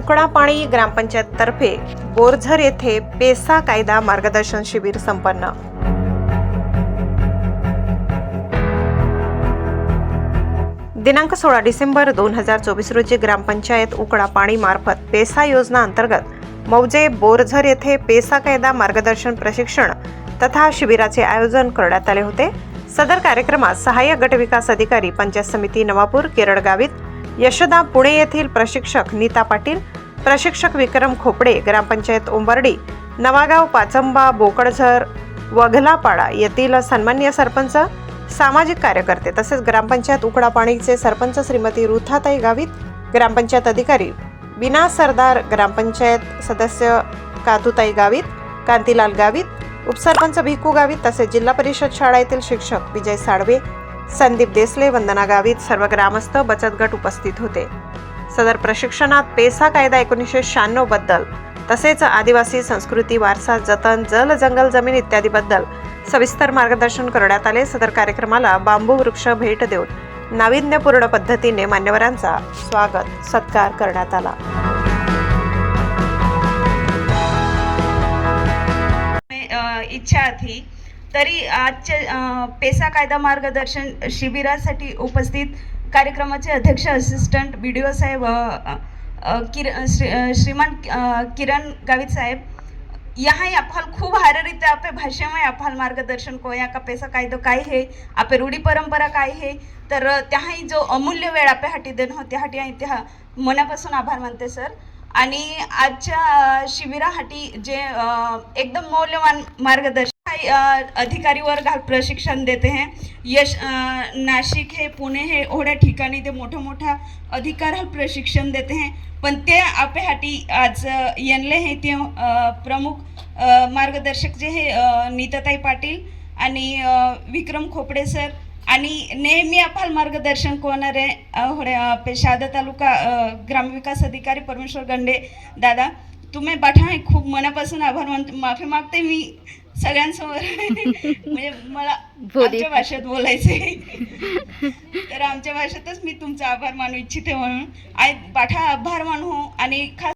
उकडा पाणी बोरझर येथे पेसा कायदा मार्गदर्शन शिबिर संपन्न. दिनांक सोळा डिसेंबर दोन हजार चोवीस रोजी ग्रामपंचायत उकडा पाणी मार्फत पेसा योजना अंतर्गत मौजे बोरझर येथे पेसा कायदा मार्गदर्शन प्रशिक्षण तथा शिबिराचे आयोजन करण्यात आले होते. सदर कार्यक्रमात सहाय्यक गटविकास अधिकारी पंचायत समिती नवापूर केरळ गावित यशोदा पुणे येथील प्रशिक्षक नीता पाटील प्रशिक्षक विक्रम खोपडे ग्रामपंचायत उंबर्डी नवागाव पाचंबा बोकडझर वघलापाडा येथील सन्मान्य सरपंच सामाजिक कार्यकर्ते तसेच ग्रामपंचायत उकडा पाणीचे सरपंच श्रीमती रुथाताई गावित ग्रामपंचायत अधिकारी विना सरदार ग्रामपंचायत सदस्य कातुताई गावित कांतीलाल गावित उपसरपंच भिकू गावित तसेच जिल्हा परिषद शाळा येथील शिक्षक विजय साळवे संदीप देसले वंदना गावित सर्व ग्रामस्थ बचत गट उपस्थित होते. सदर प्रशिक्षणात पेसा कायदा एकोणीसशे शहाण्णवबद्दल तसेच आदिवासी संस्कृती वारसा जतन जल जंगल जमीन इत्यादीबद्दल सविस्तर मार्गदर्शन करण्यात आले. सदर कार्यक्रमाला बांबू वृक्ष भेट देऊन नाविन्यपूर्ण पद्धतीने मान्यवरांचा स्वागत सत्कार करण्यात आला. इच्छा थी तरी आजच्या पेसा कायदा मार्गदर्शन शिबिरासाठी उपस्थित कार्यक्रमाचे अध्यक्ष असिस्टंट बी डी ओ साहेब किर श्री श्रीमान किरण गावित साहेब यहाँ ही अफाल खूब हर रीते आपे में अफाल मार्गदर्शन को यहाँ का पैसा कायदो काय हे आपे रूढी परंपरा काय हे तर त्याही जो अमूल्य वेळ आपे हाटी देणं हो त्यासाठी आणि त्या मनापासून आभार मानते सर. आणि आजच्या अ, शिबिरासाठी जे एकदम मौल्यवान मार्गदर्शन अधिकारी वर्ग प्रशिक्षण देते हैं. यश नाशिक हे पुणे हे एवढ्या ठिकाणी ते मोठं मोठा अधिकार प्रशिक्षण देते हैं. पण ते आपल्यासाठी आज येणले हे ते प्रमुख मार्गदर्शक जे हे नीताताई पाटील आणि विक्रम खोपडे सर आणि नेहमी अपाल मार्गदर्शन कोणार आहे होडे शहादा तालुका ग्रामविकास अधिकारी परमेश्वर गंडे दादा. तुम्ही पाठा खूप मनापासून आभार मानते माफी मागते मी. सगळ्यांसमोर. म्हणजे मला आमच्या भाषेत बोलायचंय. तर आमच्या भाषेतच मी तुमचा आभार मानू इच्छिते म्हणून. आय पाठा आभार मानू आणि खास